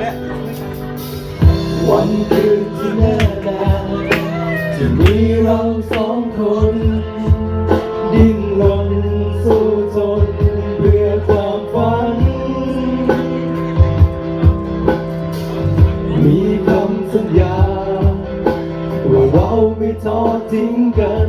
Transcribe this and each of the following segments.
เนี่ยวันคืนที่แน่นานจะมีเราสองคน ดิ้นรนสู้ทนเพื่อความฝัน มีคำสัญญา ว่าเราไม่ทอดทิ้งกัน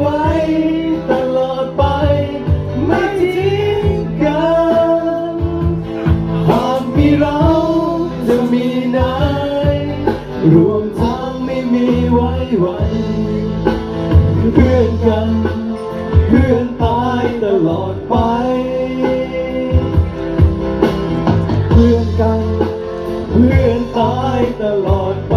ไว้ตลอดไป ไม่ทิ้งกัน หากมีเราจะมีนายรวมทางไม่มีไว้วันเพื่อนกัน เพื่อนตายตลอดไป เพื่อนกัน เพื่อนตายตลอดไป